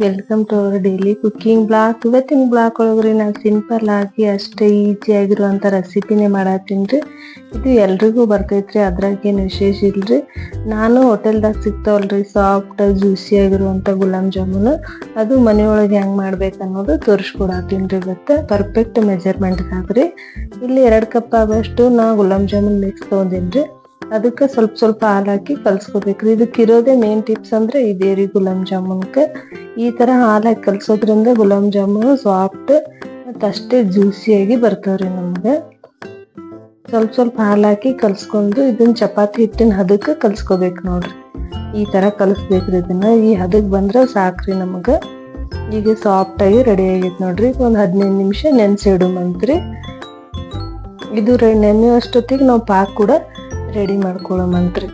Welcome to our daily cooking blog ಇವತ್ತಿನ blog ಒಳಗ್ರಿ ನಾನು ಸಿಂಪಲ್ ಆಗಿ ಅಷ್ಟೇ ಈಜಿ ಆಗಿರುವಂತ ರೆಸಿಪಿನೇ ಮಾಡತ್ತೀನಿ ಇದು ಎಲ್ರಿಗೂ ಬರ್ತೈತ್ರಿ ಅದ್ರಾಗ ಏನು ವಿಶೇಷ ಇಲ್ರಿ. ನಾನು ಹೋಟೆಲ್ದಾಗ ಸಿಗ್ತಾವಲ್ರಿ ಸಾಫ್ಟ್ ಜ್ಯೂಸಿ ಆಗಿರುವಂತ ಗುಲಾಬ್ ಜಾಮೂನು. ಅದು ಮನೆಯೊಳಗೆ ಹೆಂಗ್ ಮಾಡ್ಬೇಕು ಅನ್ನೋದು ತೋರಿಸ್ಕೊಡತ್ತೀನಿ ರೀ ಇವತ್ತು. ಪರ್ಫೆಕ್ಟ್ ಮೆಜರ್ಮೆಂಟ್ ಆಗ್ರಿ ಇಲ್ಲಿ ಎರಡು ಕಪ್ ಆಗೋಷ್ಟು ನಾ ಗುಲಾಬ್ ಜಾಮೂನ್ ಮಿಕ್ಸ್ ತೊಗೊಂಡಿನ್ರಿ. ಅದಕ್ಕೆ ಸ್ವಲ್ಪ ಸ್ವಲ್ಪ ಹಾಲು ಹಾಕಿ ಕಲ್ಸ್ಕೊಬೇಕ್ರಿ ಇದಕ್ಕೆ ಇರೋದೇ ಮೇನ್ ಟಿಪ್ಸ್ ಅಂದ್ರೆ ಇದೇ ರೀ ಗುಲಾಬ್ ಜಾಮೂನ್ಗೆ. ಈ ತರ ಹಾಲು ಹಾಕಿ ಕಲ್ಸೋದ್ರಿಂದ ಗುಲಾಬ್ ಜಾಮೂನು ಸಾಫ್ಟ್ ಮತ್ತೆ ಅಷ್ಟೇ ಜ್ಯೂಸಿಯಾಗಿ ಬರ್ತಾವ್ರಿ ನಮ್ಗೆ. ಸ್ವಲ್ಪ ಸ್ವಲ್ಪ ಹಾಲು ಹಾಕಿ ಕಲ್ಸ್ಕೊಂಡು ಇದನ್ನ ಚಪಾತಿ ಹಿಟ್ಟಿನ ಹದಕ್ಕೆ ಕಲ್ಸ್ಕೋಬೇಕು ನೋಡ್ರಿ. ಈ ತರ ಕಲಿಸ್ಬೇಕ್ರಿ ಇದನ್ನ. ಈ ಹದಕ್ಕೆ ಬಂದ್ರೆ ಸಾಕ್ರಿ ನಮಗೆ. ಈಗ ಸಾಫ್ಟ್ ಆಗಿ ರೆಡಿ ಆಗೈತೆ ನೋಡ್ರಿ. ಒಂದು ಹದಿನೈದು ನಿಮಿಷ ನೆನ್ಸಿಡುಮಂತ್ರಿ ಇದು ನೆನೆಯುವಷ್ಟೊತ್ತಿಗೆ ನಾವು ಪಾಕ್ ಕೂಡ ರೆಡಿ ಮಾಡ್ಕೊಳ್ಳೋಮಂತ್ರಿ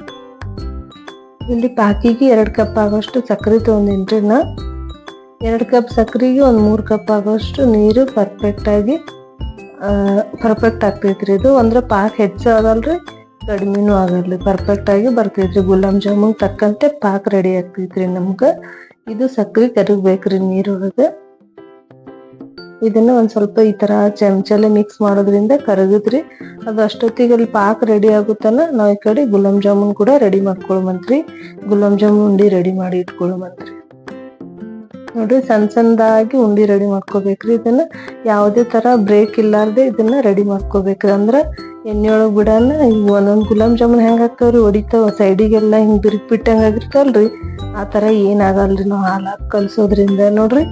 ಇಲ್ಲಿ ಪಾಕಿಗೆ ಎರಡು ಕಪ್ ಆಗೋಷ್ಟು ಸಕ್ಕರೆ ತೊಗೊಂಡಿನ್ರಿ ನಾ. ಎರಡು ಕಪ್ ಸಕ್ಕರೆಗೆ ಒಂದು ಮೂರು ಕಪ್ ಆಗೋಷ್ಟು ನೀರು ಪರ್ಫೆಕ್ಟಾಗಿ ಪರ್ಫೆಕ್ಟ್ ಆಗ್ತೈತ್ರಿ ಇದು. ಅಂದ್ರೆ ಪಾಕ್ ಹೆಚ್ಚು ಆಗಲ್ರಿ ಕಡಿಮೆನೂ ಆಗಲ್ರಿ. ಪರ್ಫೆಕ್ಟಾಗಿ ಬರ್ತೈತ್ರಿ. ಗುಲಾಬ್ ಜಾಮೂನ್ ತಕ್ಕಂತೆ ಪಾಕ್ ರೆಡಿ ಆಗ್ತೈತ್ರಿ ನಮ್ಗೆ. ಇದು ಸಕ್ಕರೆ ಕರಗಬೇಕ್ರಿ ನೀರೊಳಗೆ. ಇದನ್ನ ಒಂದ್ ಸ್ವಲ್ಪ ಈ ತರ ಚಮಚಲೆ ಮಿಕ್ಸ್ ಮಾಡೋದ್ರಿಂದ ಕರಗಿದ್ರಿ ಅದು ಅಷ್ಟೊತ್ತಿಗೆ ಅಲ್ಲಿ ಪಾಕ್ ರೆಡಿ ಆಗುತ್ತಲ್ಲ ನಾವ್ ಈ ಕಡೆ ಗುಲಾಬ್ ಜಾಮೂನ್ ಕೂಡ ರೆಡಿ ಮಾಡ್ಕೊಳ್ಮಂತ್ರಿ ಗುಲಾಬ್ ಜಾಮೂನ್ ಉಂಡಿ ರೆಡಿ ಮಾಡಿ ಇಟ್ಕೊಳಮಂತ್ರಿ ನೋಡ್ರಿ ಸಣ್ಣ ಸಣ್ಣದಾಗಿ ಉಂಡಿ ರೆಡಿ ಮಾಡ್ಕೋಬೇಕ್ರಿ. ಇದನ್ನ ಯಾವುದೇ ತರ ಬ್ರೇಕ್ ಇಲ್ಲಾರ್ದೆ ಇದನ್ನ ರೆಡಿ ಮಾಡ್ಕೋಬೇಕ್ರಿ. ಅಂದ್ರ ಎಣ್ಣೆಯೊಳಗ್ ಬಿಡಲ್ಲ ಈಗ ಒಂದೊಂದು ಗುಲಾಬ್ ಜಾಮೂನ್ ಹೆಂಗೆ ಹಾಕವ್ರಿ ಹೊಡಿತಾವ. ಸೈಡಿಗೆಲ್ಲ ಹಿಂಗೆ ಬಿರುಕು ಬಿಟ್ಟಂಗೆ ಆಗಿರ್ತಲ್ರಿ, ಆ ಥರ ಏನಾಗಲ್ರಿ ನಾವು ಹಾಲು ಹಾಕಿ ಕಲ್ಸೋದ್ರಿಂದ ನೋಡ್ರಿ.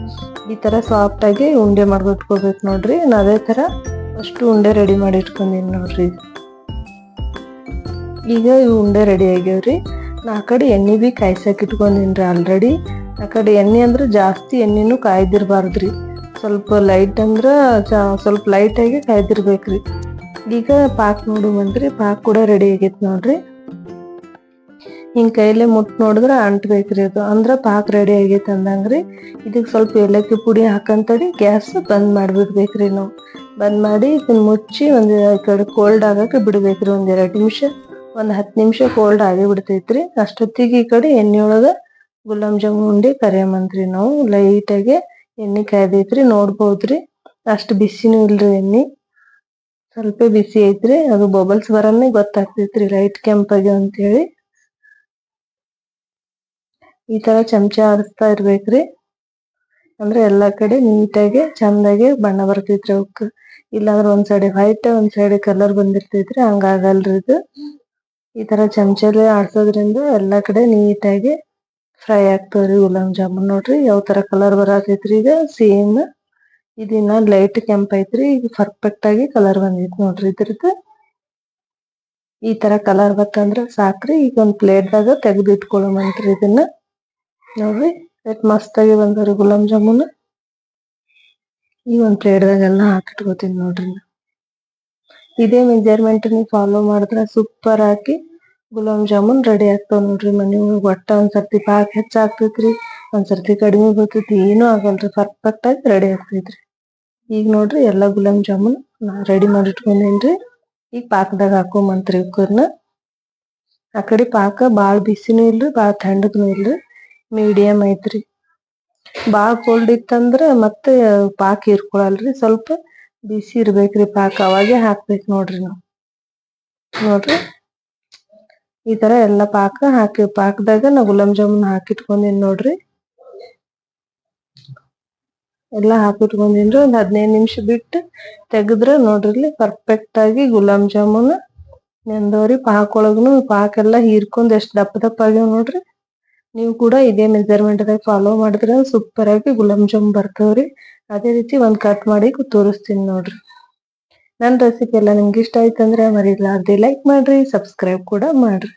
ಈ ಥರ ಸಾಫ್ಟಾಗಿ ಉಂಡೆ ಮಾಡ್ಕೊಟ್ಕೋಬೇಕು ನೋಡ್ರಿ. ನಾನು ಅದೇ ಥರ ಅಷ್ಟು ಉಂಡೆ ರೆಡಿ ಮಾಡಿ ಇಟ್ಕೊಂಡಿನಿ ನೋಡ್ರಿ. ಈಗ ಇವು ಉಂಡೆ ರೆಡಿ ಆಗ್ಯಾವ್ರಿ. ನಾ ಆ ಕಡೆ ಎಣ್ಣೆ ಬಿ ಕಾಯ್ಸಕ್ ಇಟ್ಕೊಂಡಿನ್ರಿ ಆಲ್ರೆಡಿ ಆ ಕಡೆ ಎಣ್ಣೆ ಅಂದ್ರೆ ಜಾಸ್ತಿ ಎಣ್ಣೆನೂ ಕಾಯ್ದಿರ್ಬಾರ್ದ್ರಿ. ಸ್ವಲ್ಪ ಲೈಟ್ ಅಂದ್ರೆ ಸ್ವಲ್ಪ ಲೈಟಾಗಿ ಕಾಯ್ದಿರ್ಬೇಕ್ರಿ. ಈಗ ಪಾಕ್ ನೋಡುವಂತ್ರಿ ಪಾಕ್ ಕೂಡ ರೆಡಿ ಆಗೈತಿ ನೋಡ್ರಿ. ಹಿಂಗ್ ಕೈಲೇ ಮುಟ್ ನೋಡಿದ್ರ ಅಂಟ್ಬೇಕ್ರಿ ಅದು. ಅಂದ್ರ ಪಾಕ್ ರೆಡಿ ಆಗೈತೆ ಅಂದಂಗ್ರಿ. ಇದಕ್ಕೆ ಸ್ವಲ್ಪ ಏಲಕ್ಕಿ ಪುಡಿ ಹಾಕಂತಡಿ ಗ್ಯಾಸ್ ಬಂದ್ ಮಾಡ್ಬಿಡ್ಬೇಕ್ರಿ ನಾವು. ಬಂದ್ ಮಾಡಿ ಇದನ್ನ ಮುಚ್ಚಿ ಒಂದ್ ಕಡೆ ಕೋಲ್ಡ್ ಆಗಕ್ಕೆ ಬಿಡ್ಬೇಕ್ರಿ ಒಂದ್ ಎರಡ್ ನಿಮಿಷ. ಒಂದ್ ಹತ್ ನಿಮಿಷ ಕೋಲ್ಡ್ ಆಗಿ ಬಿಡ್ತೈತ್ರಿ. ಅಷ್ಟೊತ್ತಿಗೆ ಈ ಕಡೆ ಎಣ್ಣೆ ಒಳಗ ಗುಲಾಬ್ ಜಾಮೂನ್ ಉಂಡಿ ಕರಿಯಮಂತ್ರಿ ನಾವು. ಲೈಟ್ ಆಗಿ ಎಣ್ಣೆ ಕಾಯ್ದೈತ್ರಿ, ನೋಡ್ಬೋದ್ರಿ. ಅಷ್ಟು ಬಿಸಿನೂ ಇಲ್ರಿ ಎಣ್ಣೆ. ಸ್ವಲ್ಪ ಬಿಸಿ ಐತ್ರಿ ಅದು ಬಬಲ್ಸ್ ಬರನ್ನೇ ಗೊತ್ತಾಗ್ತೈತ್ರಿ ಲೈಟ್ ಕೆಂಪಾಗಿ ಅಂತೇಳಿ. ಈ ತರ ಚಮಚ ಆಡಿಸ್ತಾ ಇರ್ಬೇಕ್ರಿ. ಅಂದ್ರೆ ಎಲ್ಲಾ ಕಡೆ ನೀಟಾಗಿ ಚಂದಾಗಿ ಬಣ್ಣ ಬರ್ತೈತ್ರಿ ಅವಕ್ಕ. ಇಲ್ಲಾಂದ್ರೆ ಒಂದ್ ಸೈಡ್ ವೈಟ್ ಒಂದ್ ಸೈಡ್ ಕಲರ್ ಬಂದಿರ್ತೈತ್ರಿ, ಹಂಗಾಗಲ್ರಿ ಇದು. ಈ ತರ ಚಮಚಲೆ ಆಡ್ಸೋದ್ರಿಂದ ಎಲ್ಲಾ ಕಡೆ ನೀಟಾಗಿ ಫ್ರೈ ಆಗ್ತಾವ್ರಿ ಗುಲಾಬ್ ಜಾಮೂನ್. ನೋಡ್ರಿ ಯಾವ ತರ ಕಲರ್ ಬರತೈತ್ರಿ ಈಗ ಸೇಮ್ ಇದಿನ್ನ ಲೈಟ್ ಕೆಂಪ್ ಐತ್ರಿ, ಇದು ಪರ್ಫೆಕ್ಟ್ ಆಗಿ ಕಲರ್ ಬಂದೈತಿ ನೋಡ್ರಿ. ಇದ್ರದ್ದು ಈ ತರ ಕಲರ್ ಬತ್ತಂದ್ರ ಸಾಕ್ರಿ. ಈಗ ಒಂದ್ ಪ್ಲೇಟ್ ದಾಗ ತೆಗ್ದು ಇಟ್ಕೊಳ್ಳೋಣಂತ್ರಿ ಇದನ್ನ. ನೋಡ್ರಿ ಎಷ್ಟ್ ಮಸ್ತ್ ಆಗಿ ಬಂದವ್ರಿ ಗುಲಾಬ್ ಜಾಮೂನ್. ಈ ಒಂದ್ ಪ್ಲೇಟ್ ದಾಗೆಲ್ಲ ಹಾಕಿಟ್ಕೋತೀನಿ ನೋಡ್ರಿ. ಇದೇ ಮೆಜರ್ಮೆಂಟ್ ನೀವು ಫಾಲೋ ಮಾಡಿದ್ರ ಸೂಪರ್ ಆಗಿ ಗುಲಾಬ್ ಜಾಮೂನ್ ರೆಡಿ ಆಗ್ತಾವ ನೋಡ್ರಿ ಮನಿ ಒಟ್ಟ ಒಂದ್ಸರ್ತಿ ಪಾಕ್ ಹೆಚ್ಚ ಆಗ್ತೈತ್ರಿ ಒಂದ್ ಸರ್ತಿ ಕಡಿಮೆ ಬರ್ತೈತಿ, ಏನೂ ಆಗಲ್ರಿ. ಪರ್ಫೆಕ್ಟ್ ಆಗಿ ರೆಡಿ ಆಗ್ತೈತ್ರಿ. ಈಗ ನೋಡ್ರಿ ಎಲ್ಲ ಗುಲಾಬ್ ಜಾಮೂನ್ ನಾ ರೆಡಿ ಮಾಡಿ ಇಟ್ಕೊಂಡೇನ್ರಿ ಈಗ ಪಾಕದಾಗ ಹಾಕೋಮಂತ್ರಿ ಇವಕ್ಕನ್ನ ಆ ಕಡೆ ಪಾಕ ಬಾಳ್ ಬಿಸಿನೂ ಇಲ್ರಿ, ಬಾಳ್ ತಣ್ಣಗನು ಇಲ್ರಿ. ಮೀಡಿಯಂ ಐತ್ರಿ. ಬಾಳ್ ಕೋಲ್ಡ್ ಇತ್ತಂದ್ರ ಮತ್ತೆ ಪಾಕ ಹೀರ್ಕೊಳಲ್ರಿ ಸ್ವಲ್ಪ ಬಿಸಿ ಇರ್ಬೇಕ್ರಿ ಪಾಕ. ಅವಾಗೆ ಹಾಕ್ಬೇಕ್ ನೋಡ್ರಿ ನಾವು. ನೋಡ್ರಿ? ಈ ತರ ಎಲ್ಲಾ ಪಾಕ ಹಾಕಿ ಪಾಕದಾಗ ನಾ ಗುಲಾಬ್ ಜಾಮೂನ್ ಹಾಕಿಟ್ಕೊಂಡೇನ್ ನೋಡ್ರಿ. ಎಲ್ಲಾ ಹಾಕಿಟ್ಕೊಂಡಿನ್ರಿ ಒಂದ್ ಹದಿನೈದು ನಿಮಿಷ ಬಿಟ್ಟು ತೆಗದ್ರ ನೋಡ್ರಿ ಪರ್ಫೆಕ್ಟ್ ಆಗಿ ಗುಲಾಬ್ ಜಾಮೂನ್ ನೆಂದವ್ರಿ ಪಾಕ್ ಒಳಗ್ನು ಪಾಕ್ ಎಲ್ಲಾ ಹೀರ್ಕೊಂಡ್ ಎಷ್ಟ್ ದಪ್ಪ ದಪ್ಪ ಆಗ್ಯಾವ ನೋಡ್ರಿ. ನೀವು ಕೂಡ ಇದೇ ಮೆಜರ್ಮೆಂಟ್ ದಾಗ ಫಾಲೋ ಮಾಡಿದ್ರೆ ಸೂಪರ್ ಆಗಿ ಗುಲಾಬ್ ಜಾಮ್ ಬರ್ತಾವ್ರಿ. ಅದೇ ರೀತಿ ಒಂದ್ ಕಟ್ ಮಾಡಿ ತೋರಿಸ್ತೀನಿ ನೋಡ್ರಿ. ನನ್ನ ರೆಸಿಪಿ ಎಲ್ಲ ನಿಮ್ಗೆ ಇಷ್ಟ ಆಯ್ತಂದ್ರೆ ಮರಿಲಾರ್ದೆ ಲೈಕ್ ಮಾಡ್ರಿ ಸಬ್ಸ್ಕ್ರೈಬ್ ಕೂಡ ಮಾಡ್ರಿ.